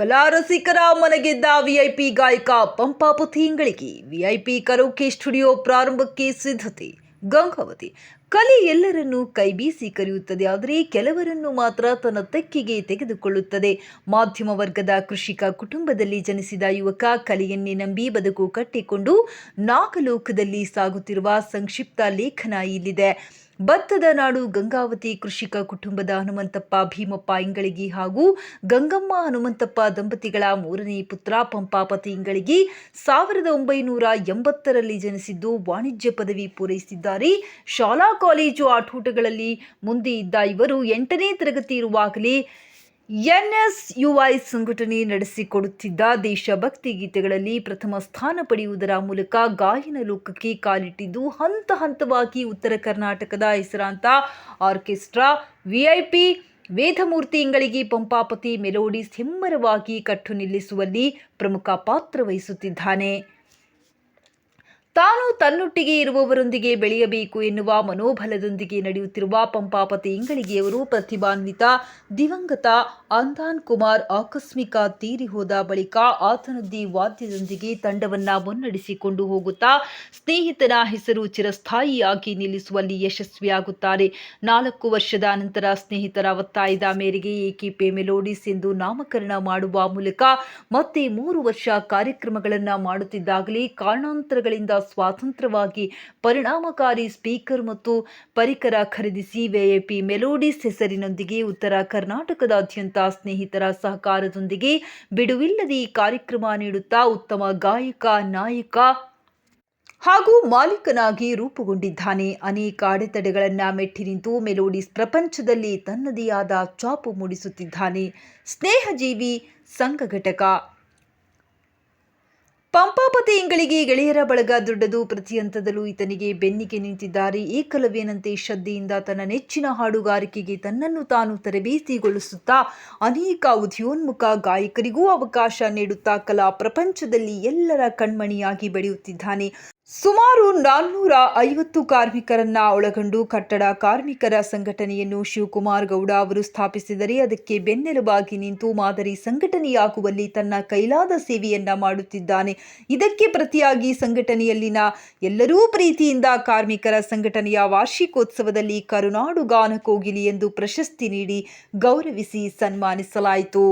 ಕಲಾ ರಸಿಕರ ಮನಗೆದ್ದ ವಿಐಪಿ ಗಾಯಕ Pampapati Ingalige VIP karaoke studio ಪ್ರಾರಂಭಕ್ಕೆ ಸಿದ್ಧತೆ. ಗಂಗಾವತಿ. ಕಲೆ ಎಲ್ಲರನ್ನೂ ಕೈಬೀಸಿ ಕರೆಯುತ್ತದೆ, ಆದರೆ ಕೆಲವರನ್ನು ಮಾತ್ರ ತನ್ನ ತೆಕ್ಕಿಗೆ ತೆಗೆದುಕೊಳ್ಳುತ್ತದೆ. ಮಾಧ್ಯಮ ವರ್ಗದ ಕೃಷಿಕ ಕುಟುಂಬದಲ್ಲಿ ಜನಿಸಿದ ಯುವಕ ಕಲೆಯನ್ನೇ ನಂಬಿ ಬದುಕು ಕಟ್ಟಿಕೊಂಡು ನಾಗಲೋಕದಲ್ಲಿ ಸಾಗುತ್ತಿರುವ ಸಂಕ್ಷಿಪ್ತ ಲೇಖನ ಇಲ್ಲಿದೆ. ಭತ್ತದ ನಾಡು ಗಂಗಾವತಿ ಕೃಷಿಕ ಕುಟುಂಬದ ಹನುಮಂತಪ್ಪ ಭೀಮಪ್ಪ ಇಂಗಳಗಿ ಹಾಗೂ ಗಂಗಮ್ಮ ಹನುಮಂತಪ್ಪ ದಂಪತಿಗಳ ಮೂರನೇ ಪುತ್ರ ಪಂಪಾಪತಿ ಇಂಗಳಿಗಿ ಸಾವಿರದ ಒಂಬೈನೂರ ಎಂಬತ್ತರಲ್ಲಿ ಜನಿಸಿದ್ದು ವಾಣಿಜ್ಯ ಪದವಿ ಪೂರೈಸಿದ್ದಾರೆ. ಶಾಲಾ, ಕಾಲೇಜು ಆಟೋಟಗಳಲ್ಲಿ ಮುಂದೆ ಇದ್ದ ಇವರು ಎಂಟನೇ ತರಗತಿ ಇರುವಾಗಲೇ ಎನ್ಎಸ್ಯುಐ ಸಂಘಟನೆ ನಡೆಸಿಕೊಡುತ್ತಿದ್ದ ದೇಶಭಕ್ತಿ ಗೀತೆಗಳಲ್ಲಿ ಪ್ರಥಮ ಸ್ಥಾನ ಪಡೆಯುವುದರ ಮೂಲಕ ಗಾಯನ ಲೋಕಕ್ಕೆ ಕಾಲಿಟ್ಟಿದ್ದು ಹಂತ ಹಂತವಾಗಿ ಉತ್ತರ ಕರ್ನಾಟಕದ ಹೆಸರಾಂತ orchestra, VIP, Vedamurthy Ingalige Pampapati melody ಹೆಮ್ಮರವಾಗಿ ಕಟ್ಟು ನಿಲ್ಲಿಸುವಲ್ಲಿ ಪ್ರಮುಖ ಪಾತ್ರ ವಹಿಸುತ್ತಿದ್ದಾನೆ. ತಾನು ತನ್ನೊಟ್ಟಿಗೆ ಇರುವವರೊಂದಿಗೆ ಬೆಳೆಯಬೇಕು ಎನ್ನುವ ಮನೋಬಲದೊಂದಿಗೆ ನಡೆಯುತ್ತಿರುವ ಪಂಪಾಪತಿ ಇಂಗಳಿಗೆಯವರು ಪ್ರತಿಭಾನ್ವಿತ, ದಿವಂಗತ ಅಂದಾನ್ ಕುಮಾರ್ ಆಕಸ್ಮಿಕ ತೀರಿ ಹೋದ ಬಳಿಕ ಆತನದ್ದಿ ವಾದ್ಯದೊಂದಿಗೆ ತಂಡವನ್ನ ಮುನ್ನಡೆಸಿಕೊಂಡು ಹೋಗುತ್ತಾ ಸ್ನೇಹಿತನ ಹೆಸರು ಚಿರಸ್ಥಾಯಿಯಾಗಿ ನಿಲ್ಲಿಸುವಲ್ಲಿ ಯಶಸ್ವಿಯಾಗುತ್ತಾರೆ. ನಾಲ್ಕು ವರ್ಷದ ನಂತರ ಸ್ನೇಹಿತರ ಒತ್ತಾಯದ ಮೇರೆಗೆ ಏಕೆ ಮೆಲೋಡಿಸ್ ಎಂದು ನಾಮಕರಣ ಮಾಡುವ ಮೂಲಕ ಮತ್ತೆ ಮೂರು ವರ್ಷ ಕಾರ್ಯಕ್ರಮಗಳನ್ನು ಮಾಡುತ್ತಿದ್ದಾಗಲೇ ಕಾರಣಾಂತರಗಳಿಂದ ಸ್ವಾತಂತ್ರ್ಯವಾಗಿ ಪರಿಣಾಮಕಾರಿ ಸ್ಪೀಕರ್ ಮತ್ತು ಪರಿಕರ ಖರೀದಿಸಿ ವಿಐಪಿ ಮೆಲೋಡಿಸ್ ಹೆಸರಿನೊಂದಿಗೆ ಉತ್ತರ ಕರ್ನಾಟಕದಾದ್ಯಂತ ಸ್ನೇಹಿತರ ಸಹಕಾರದೊಂದಿಗೆ ಬಿಡುವಿಲ್ಲದೆ ಕಾರ್ಯಕ್ರಮ ನೀಡುತ್ತಾ ಉತ್ತಮ ಗಾಯಕ, ನಾಯಕ ಹಾಗೂ ಮಾಲೀಕನಾಗಿ ರೂಪುಗೊಂಡಿದ್ದಾನೆ. ಅನೇಕ ಅಡೆತಡೆಗಳನ್ನು ಮೆಟ್ಟಿ ನಿಂತು ಮೆಲೋಡಿಸ್ ಪ್ರಪಂಚದಲ್ಲಿ ತನ್ನದೇ ಆದ ಚಾಪು ಮೂಡಿಸುತ್ತಿದ್ದಾನೆ. ಸ್ನೇಹಜೀವಿ ಸಂಘ ಘಟಕ ಪಂಪಾಪತಿ ಇಂಗಳಿಗೆ ಗೆಳೆಯರ ಬಳಗ ದೊಡ್ಡದು ಪ್ರತಿ ಹಂತದಲ್ಲೂ ಈತನಿಗೆ ಬೆನ್ನಿಗೆ ನಿಂತಿದ್ದಾರೆ. ಏಕಲವ್ಯನಂತೆ ಶ್ರದ್ಧೆಯಿಂದ ತನ್ನ ನೆಚ್ಚಿನ ಹಾಡುಗಾರಿಕೆಗೆ ತನ್ನನ್ನು ತಾನು ತರಬೇತಿಗೊಳಿಸುತ್ತಾ ಅನೇಕ ಉದಯೋನ್ಮುಖ ಗಾಯಕರಿಗೂ ಅವಕಾಶ ನೀಡುತ್ತಾ ಕಲಾ ಪ್ರಪಂಚದಲ್ಲಿ ಎಲ್ಲರ ಕಣ್ಮಣಿಯಾಗಿ ಬೆಳೆಯುತ್ತಿದ್ದಾನೆ. ಸುಮಾರು ನಾನ್ನೂರ ಐವತ್ತು ಕಾರ್ಮಿಕರನ್ನ ಒಳಗೊಂಡು ಕಟ್ಟಡ ಕಾರ್ಮಿಕರ ಸಂಘಟನೆಯನ್ನು ಶಿವಕುಮಾರ್ ಗೌಡ ಅವರು ಸ್ಥಾಪಿಸಿದರೆ ಅದಕ್ಕೆ ಬೆನ್ನೆಲುಬಾಗಿ ನಿಂತು ಮಾದರಿ ಸಂಘಟನೆಯಾಗುವಲ್ಲಿ ತನ್ನ ಕೈಲಾದ ಸೇವೆಯನ್ನ ಮಾಡುತ್ತಿದ್ದಾನೆ. ಇದಕ್ಕೆ ಪ್ರತಿಯಾಗಿ ಸಂಘಟನೆಯಲ್ಲಿನ ಎಲ್ಲರೂ ಪ್ರೀತಿಯಿಂದ ಕಾರ್ಮಿಕರ ಸಂಘಟನೆಯ ವಾರ್ಷಿಕೋತ್ಸವದಲ್ಲಿ ಕರುನಾಡು ಗಾನ ಕೋಗಿಲಿ ಎಂದು ಪ್ರಶಸ್ತಿ ನೀಡಿ ಗೌರವಿಸಿ ಸನ್ಮಾನಿಸಲಾಯಿತು.